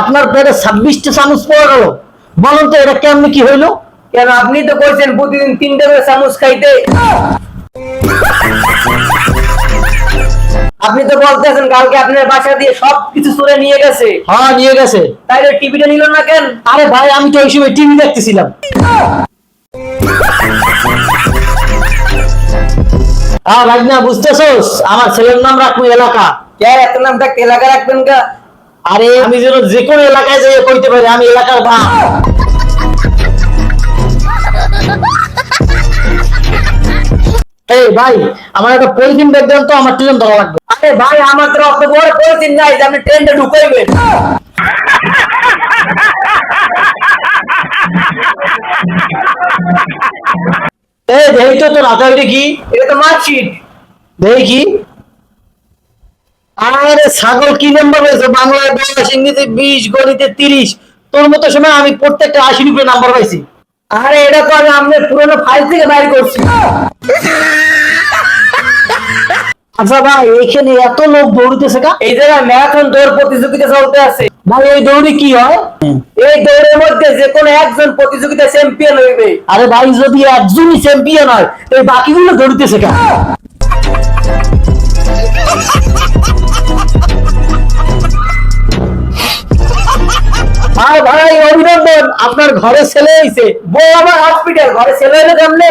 আপনার পেটে ছাব্বিশটা চামচ পড়ে গেল। বলুন তো এটা কেমনি কি হইল? কেন আপনি তো কইছেন প্রতিদিন তিনটা করে চামচ খাইতে। আপনি তো বলতেছেন কালকে আপনার বাসা দিয়ে সব কিছু চলে নিয়ে গেছে। হ্যাঁ নিয়ে গেছে। তাইলে টিভিটা নিল না কেন? আরে ভাই আমি তো ওই সময় টিভি দেখতেছিলাম। হ্যাঁ ভাই না বুঝতেছোস? আমার ছেলের নাম রাখব এলাকা। কে এত নাম থাকতে এলাকা রাখবেন গা। আরে আমি যেন যে কোনো এলাকায় যেয়ে কইতে পারি, আমি এলাকার ভা এই ভাই, আমার একটা পলিথিন ব্যাগ দেন তো, আমার ট্রেন ধরা লাগবে। আরে ভাই, আমার তো অত বড় পরিচিত নাই, যে আপনি ট্রেনটা ঢুকাইবেন। এই দেখি তো তোর ওইটা কি? এটা তো মার্কশিট। দেখি আরে ছাগল কি নাম্বার হয়েছে? বাংলায় দশ ইংরেজি বিশ গণিতে তিরিশ। তোর মতো সময় আমি প্রত্যেকটা আশি রুপে নাম্বার পাইছি। আরে এটা তো আমি আপনার পুরোনো ফাইল থেকে বাইর করছি। আচ্ছা ভাই এইখানে এত লোক দৌড়িতেছে কা? এই জায়গায় ম্যারাথন দৌড় প্রতিযোগিতা চলতে আছে। ভাই এই দৌড়ে কি হয়? এই দৌড়ের মধ্যে যে কোনো একজন প্রতিযোগিতা চ্যাম্পিয়ন হইবে। আরে ভাই যদি একজনই চ্যাম্পিয়ন হয় এই বাকিগুলো দৌড়িতেছে কা? ভাই ভাই, অভিনন্দন। আপনার ঘরে ছেলে হয়েছে বউ আমার হসপিটাল ঘরে ছেলে হইল কেমনে?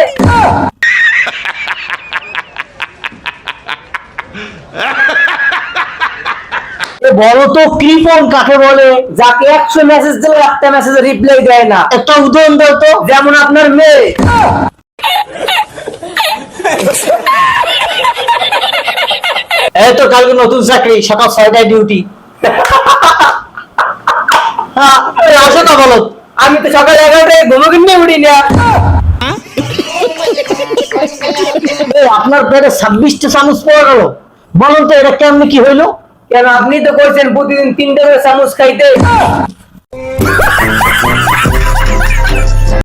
বড় তো কৃপন কাকে বলে? যাকে একশো মেসেজ দিলে একটা মেসেজে রিপ্লাই দেয় না। একটা উদাহরণ দাও তো, যেমন আপনার মেয়ে। এই তো কালকে নতুন চাকরি, সকাল ছয়টায় ডিউটি হ্যাঁ আসো বলো। আমি তো সকাল এগারোটায় ঘুমো কিনে উঠি না। আপনার পেটে ছাব্বিশটা চামচ পড়ে গেল। বলুন তো এটা কেমনি কি হইল? কেন আপনি তো কইছেন প্রতিদিন তিনটা করে চামচ খাইতে।